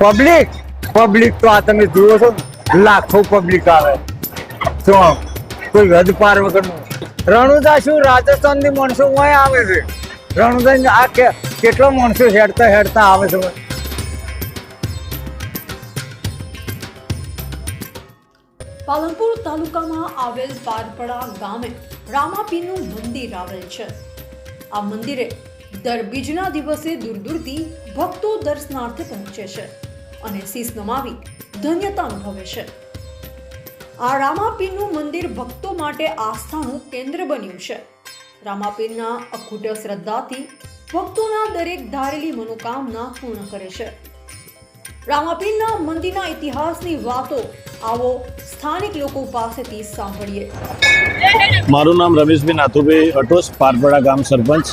Public public તો આ તમે જુઓ છો લાખો પબ્લિક આવે. તો કોઈ હદ પાર વગરનું. રણુદા શું? રાજસ્થાનથી માણસો અહીં આવે છે. રણુદા આ કેટલો માણસો હેડતા હેડતા આવે છે પાલનપુર તાલુકામાં આવેલ પારપડા ગામે રામાપીનું મંદિર આવેલ છે. આ મંદિરે દર બીજના દિવસે દૂર દૂરથી ભક્તો દર્શનાર્થે પહોંચે છે અને શીશ નમાવી ધન્યતા અનુભવે છે. આ રામાપીરનું મંદિર ભક્તો માટે આસ્થાનું કેન્દ્ર બન્યું છે. રામાપીરના અખૂટ શ્રદ્ધાથી ભક્તોના દરેક ધારેલી મનોકામના પૂર્ણ કરે છે. રામાપીરના મંદિરના ઇતિહાસની વાતો આવો સ્થાનિક લોકો પાસેથી સાંભળીએ. મારું નામ રમેશભાઈ નાથુભાઈ અટોસ, પારપડા ગામ સરપંચ.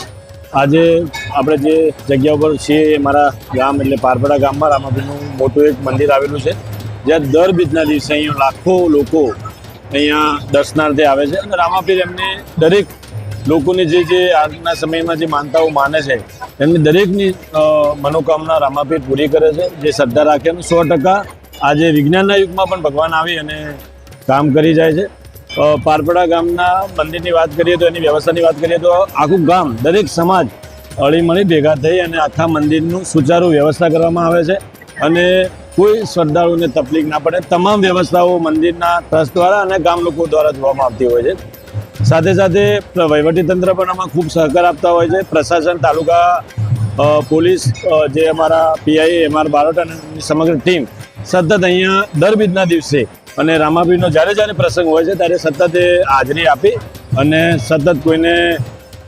આજે આપણે જે જગ્યા ઉપર છીએ એ મારા ગામ, એટલે પારપડા ગામમાં રામાભીનું મોટું એક મંદિર આવેલું છે. જ્યાં દર બીજના દિવસે અહીંયા લાખો લોકો અહીંયા દર્શનાર્થે આવે છે. અને રામાપીર એમને દરેક લોકોની જે જે આજના સમયમાં જે માનતાઓ માને છે, એમની દરેકની મનોકામના રામાપીર પૂરી કરે છે. જે શ્રદ્ધા રાખે અને સો ટકા આજે વિજ્ઞાનના યુગમાં પણ ભગવાન આવી અને કામ કરી જાય છે. પારપડા ગામના મંદિરની વાત કરીએ તો એની વ્યવસ્થાની વાત કરીએ તો આખું ગામ, દરેક સમાજ હળીમળી ભેગા થઈ અને આખા મંદિરનું સુચારુ વ્યવસ્થા કરવામાં આવે છે. અને કોઈ શ્રદ્ધાળુને તકલીફ ના પડે, તમામ વ્યવસ્થાઓ મંદિરના ટ્રસ્ટ દ્વારા અને ગામ લોકો દ્વારા જોવામાં આવતી હોય છે. સાથે સાથે વહીવટી તંત્ર પણ આમાં ખૂબ સહકાર આપતા હોય છે. પ્રશાસન, તાલુકા પોલીસ જે અમારા પીઆઈ એમ આર બારોટ અને સમગ્ર ટીમ સતત અહીંયા દર બીજના દિવસે અને રામાપીરનો જ્યારે જ્યારે પ્રસંગ હોય છે ત્યારે સતત એ હાજરી આપી અને સતત કોઈને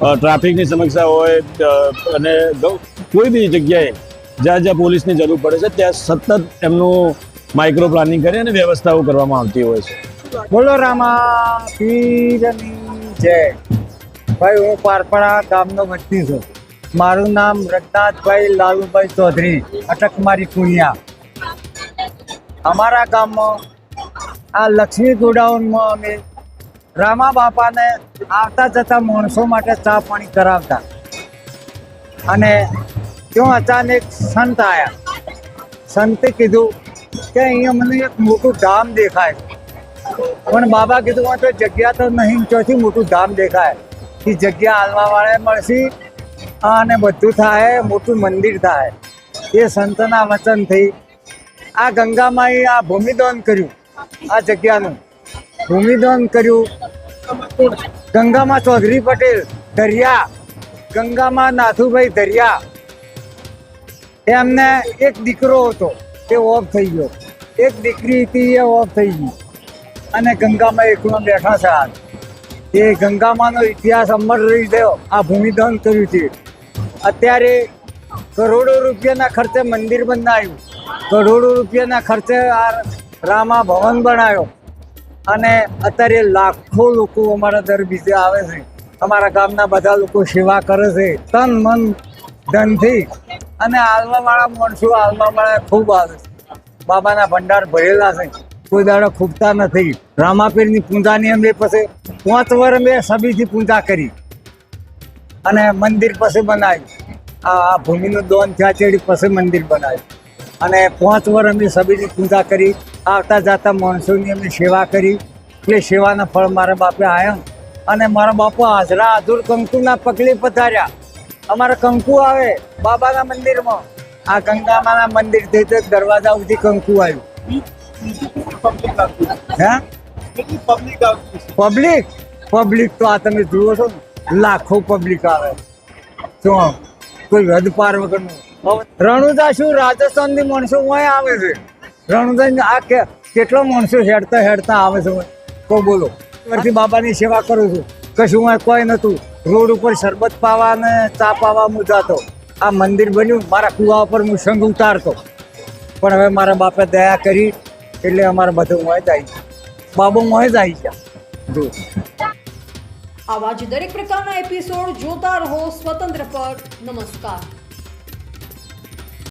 ટ્રાફિકની સમસ્યા હોય અને કોઈ બી જગ્યાએ જ્યાં જ્યાં પોલીસની જરૂર પડે છે, ત્યાં સતત એમનું માઇક્રો પ્લાનિંગ કરી અને વ્યવસ્થાઓ કરવામાં આવતી હોય છે. બોલો રામા પીરની જય. ભાઈ, હું પારપણા ગામનો વતની છું. મારું નામ રઘનાથભાઈ લાલુભાઈ ચૌધરી અટક મારી અમારા ગામમાં આ લક્ષ્મી ગોડાઉનમાં અમે રામા બાપાને આવતા જતા માણસો માટે ચા પાણી કરાવતા. અને ત્યાં અચાનક સંત આવ્યા સંતે કીધું કે અહીંયા મને એક મોટું ધામ દેખાય. પણ બાબા કીધું, "આ તો જગ્યા તો નહીં, ચોથી મોટું ધામ દેખાય. એ જગ્યા હાલવા વાળા મળશે અને બધું થાય, મોટું મંદિર થાય. એ સંતના વચનથી આ ગંગામાં આ ભૂમિદાન કર્યું. આ જગ્યાનું ભૂમિદાન કર્યું. ગંગામાં ચૌધરી પટેલ, દરિયા. ગંગામાં નાથુભાઈ દરિયા. એમને એક દીકરો હતો તે ઓફ થઈ ગયો. એક દીકરી હતી, એ ઓફ થઈ ગઈ. અને ગંગામાં એકલો બેઠા છે હાલ. એ ગંગામાંનો ઇતિહાસ અમર રહી ગયો. આ ભૂમિદાન કર્યું છે. અત્યારે કરોડો રૂપિયાના ખર્ચે મંદિર બંધાયું કરોડો રૂપિયાના ખર્ચે આ રામા ભવન બનાવ્યો. અને અત્યારે લાખો લોકો અમારા દર બીજે આવે છે. અમારા ગામના બધા લોકો સેવા કરે છે. તન મન ધનથી. અને આલવાવાળા માણસો આલવાવાળા ખૂબ આવે છે. બાબાના ભંડાર ભરેલા છે. કોઈ દાડો ખૂટતા નથી. રામાપીરની પૂજાની અમે પછી પાંચ વર અમે સભીથી પૂજા કરી. અને મંદિર પછી બનાવ્યું. આ આ ભૂમિનું દોન થયા ચેડી પછી મંદિર બનાવ્યું. અને પાંચ વર અમે સભીની પૂજા કરી. આવતા જાતા માણસોની અમે સેવા કરી એટલે સેવાના ફળ મારા બાપે આવ્યા અને મારા બાપુ હાજરા આધુર કંકુના પગલે પધાર્યા. અમારે કંકુ આવે બાબાના મંદિરમાં. આ કંકામાના મંદિર થઈ તો દરવાજા સુધી કંકુ આવ્યું. પબ્લિક? પબ્લિક તો આ તમે જુઓ છો લાખો પબ્લિક આવે. શું કોઈ હદ પાર વગરનું. રણુદા શું રાજસ્થાનથી માણસો આવે છે? રણુજા આ કે કેટલો માણસો હેડતા હેડતા આવે છે. તો બોલો. વર્ષથી બાબાની સેવા કરું છું. કશું અહીં કોઈ નહોતું. રોડ ઉપર શરબત પાવા ને ચા પાવા હું જાતો. આ મંદિર બન્યું, મારા કુવા ઉપર હું સંઘ ઉતારતો. પણ હવે મારા બાપે દયા કરી, એટલે અમારે બધું મોય જાય બાબુ મોય જાય છે. જો. આવા જ દરેક પ્રકારના એપિસોડ જોતા રહો સ્વતંત્ર પર. નમસ્કાર.